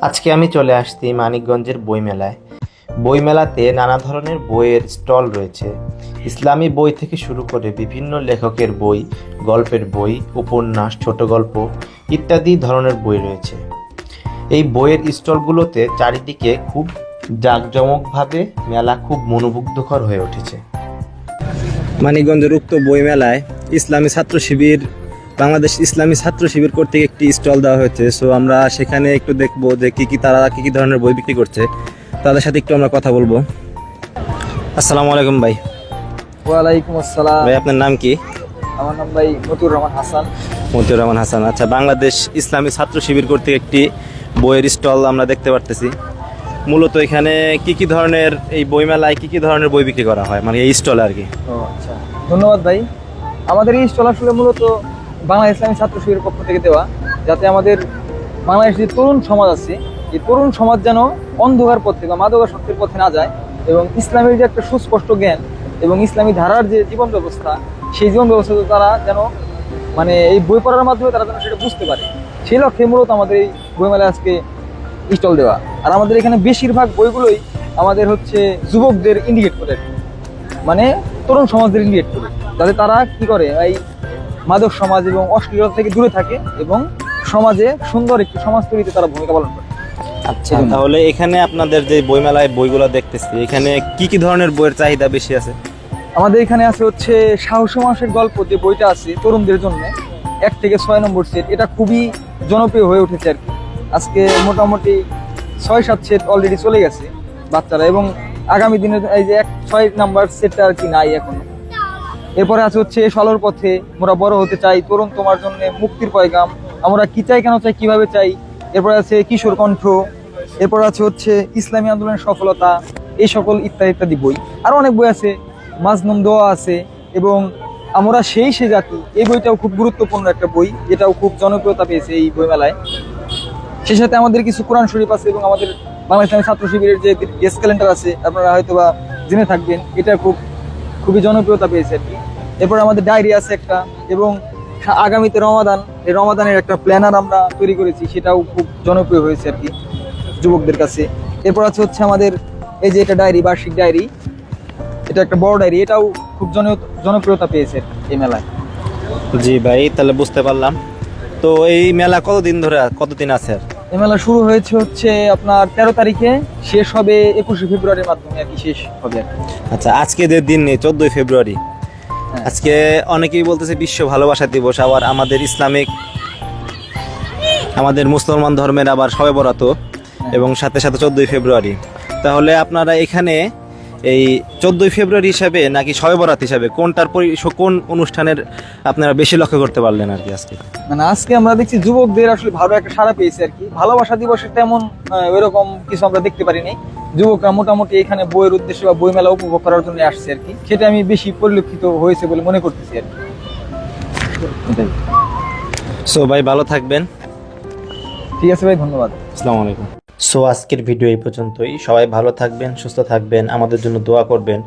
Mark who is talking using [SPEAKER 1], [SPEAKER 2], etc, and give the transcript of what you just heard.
[SPEAKER 1] আজকে আমি চলে আসছি মানিকগঞ্জের বইমেলায়। বইমেলাতে নানা ধরনের বইয়ের স্টল রয়েছে। ইসলামী বই থেকে শুরু করে বিভিন্ন লেখকের বই, গল্পের বই, উপন্যাস, ছোট গল্প ইত্যাদি ধরনের বই রয়েছে। এই বইয়ের স্টলগুলোতে চারিদিকে খুব জাঁকজমকভাবে মেলা খুব মনোমুগ্ধকর হয়ে উঠেছে। মানিকগঞ্জের উক্ত বইমেলায় ইসলামী ছাত্র শিবির বাংলাদেশ ইসলামী ছাত্র শিবির কর্তৃক একটি স্টল দেওয়া হয়েছে। সো আমরা সেখানে একটু দেখব যে কি কি তারা কি কি ধরনের বই বিক্রি করছে। তাদের সাথে একটু আমরা কথা বলব। আসসালামু আলাইকুম ভাই।
[SPEAKER 2] ওয়ালাইকুম আসসালাম।
[SPEAKER 1] ভাই আপনার নাম কি?
[SPEAKER 2] আমার নাম ভাই মতুর রহমান হাসান।
[SPEAKER 1] মতিউর রহমান হাসান। আচ্ছা বাংলাদেশ ইসলামী ছাত্র শিবির কর্তৃক একটি বইয়ের স্টল আমরা দেখতে পারতেছি। মূলত এখানে কি কি ধরনের এই বইমেলায় কি কি ধরনের বই বিক্রি করা হয়? মানে এই স্টল আর কি।
[SPEAKER 2] ও আচ্ছা। ধন্যবাদ ভাই। আমাদের এই স্টল আসলে মূলত বাংলা ইসলামী ছাত্র শিবিরের পক্ষ থেকে দেওয়া, যাতে আমাদের বাংলাদেশের যে তরুণ সমাজ আছে, এই তরুণ সমাজ যেন অন্ধকার পথে বা মাদকাসক্তির পথে না যায় এবং ইসলামের যে একটা সুস্পষ্ট জ্ঞান এবং ইসলামী ধারার যে জীবন ব্যবস্থা, সেই জীবন ব্যবস্থা তারা যেন মানে এই বই পড়ার মাধ্যমে তারা যেন সেটা বুঝতে পারে। সেই লক্ষ্যে মূলত আমাদের এই বইমেলায় আজকে স্টল দেওয়া। আর আমাদের এখানে বেশিরভাগ বইগুলোই আমাদের হচ্ছে যুবকদের ইন্ডিকেট করে মানে তরুণ সমাজদের ইন্ডিকেট করে। যাতে তারা কি করে, এই মাদক সমাজ এবং অশ্লীলতা থেকে দূরে থাকে এবং সমাজে সুন্দর একটি সমাজ তৈরিতে তারা ভূমিকা পালন করে।
[SPEAKER 1] আচ্ছা তাহলে এখানে আপনাদের যে বইমেলায় বইগুলো দেখতেছি এখানে কি কি ধরনের বইয়ের চাহিদা বেশি আছে?
[SPEAKER 2] আমাদের এখানে আছে হচ্ছে সাহসী মানুষের গল্প যে বইটা আছে তরুণদের জন্য এক থেকে ছয় নম্বর সেট। এটা খুবই জনপ্রিয় হয়ে উঠেছে আর কি। আজকে মোটামুটি ছয় সাত সেট অলরেডি চলে গেছে বাচ্চারা এবং আগামী দিনে এই যে এক ছয় নাম্বার সেটটা আর কি নাই এখন। এরপরে আছে হচ্ছে সলর পথে আমরা বড় হতে চাই, তরুণ তোমার জন্য মুক্তির পয়গাম। আমরা কি চাই, কেন চাই, কীভাবে চাই? এরপরে আছে কিশোর কণ্ঠ। এরপর আছে হচ্ছে ইসলামী আন্দোলনের সফলতা। এই সকল ইত্যাদি ইত্যাদি বই। আরও অনেক বই আছে। মাজনুম দোয়া আছে এবং আমরা সেই সে জাতি। এই বইটাও খুব গুরুত্বপূর্ণ একটা বই যেটাও খুব জনপ্রিয়তা পেয়েছে এই বইমেলায়। সেই সাথে আমাদের কিছু কোরআন শরীফ আছে এবং আমাদের বাংলা ইসলামী ছাত্র শিবিরের যে গেস্ট ক্যালেন্ডার আছে, আপনারা হয়তো বা জেনে থাকবেন, এটা খুব খুবই জনপ্রিয়তা পেয়েছে। আর কি এরপর আমাদের ডায়েরি আছে একটা এবং আগামীতে রমাদান, এই রমাদানের একটা প্ল্যানার আমরা তৈরি করেছি, সেটাও খুব জনপ্রিয় হয়েছে আর কি যুবকদের কাছে। এরপর আছে হচ্ছে আমাদের এই যে এটা ডায়েরি, বার্ষিক ডায়েরি, এটা একটা বড় ডায়েরি, এটাও খুব জন জনপ্রিয়তা পেয়েছে এই মেলায়।
[SPEAKER 1] জি ভাই, তাহলে বুঝতে পারলাম। তো এই মেলা কতদিন ধরে, কতদিন আছে আর?
[SPEAKER 2] এই মেলা শুরু হয়েছে হচ্ছে আপনার তেরো তারিখে। শেষ হবে একুশে ফেব্রুয়ারির মাধ্যমে আর কি শেষ হবে
[SPEAKER 1] আচ্ছা আজকে যে দিন নেই চোদ্দই ফেব্রুয়ারি। আজকে অনেকেই বলতেছে বিশ্ব ভালোবাসা দিবস আবার আমাদের ইসলামিক আমাদের মুসলমান ধর্মের আবার সবে বরাত এবং সাথে সাথে চোদ্দই ফেব্রুয়ারি। তাহলে আপনারা এখানে এই চোদ্দই ফেব্রুয়ারি হিসাবে নাকি সবে বরাত হিসাবে কোনটার পরি- কোন অনুষ্ঠানের আপনারা বেশি লক্ষ্য করতে পারলেন আর কি আজকে?
[SPEAKER 2] মানে আজকে আমরা দেখছি যুবকদের আসলে ভালো একটা সাড়া পেয়েছে আর কি। ভালোবাসা দিবসে তেমন ওইরকম কিছু আমরা দেখতে পারিনি। যুবকরা মোটামুটি এখানে বইয়ের উদ্দেশ্যে বা বইমেলা উপভোগ করার জন্য আসছে আর কি। সেটা আমি বেশি পরিলক্ষিত হয়েছে বলে মনে করতেছি আর কি।
[SPEAKER 1] সো ভাই ভালো থাকবেন।
[SPEAKER 2] ঠিক আছে ভাই ধন্যবাদ।
[SPEAKER 1] আসসালামু আলাইকুম। সো আজকের ভিডিও এই পর্যন্তই। সবাই ভালো থাকবেন সুস্থ থাকবেন আমাদের জন্য দোয়া করবেন।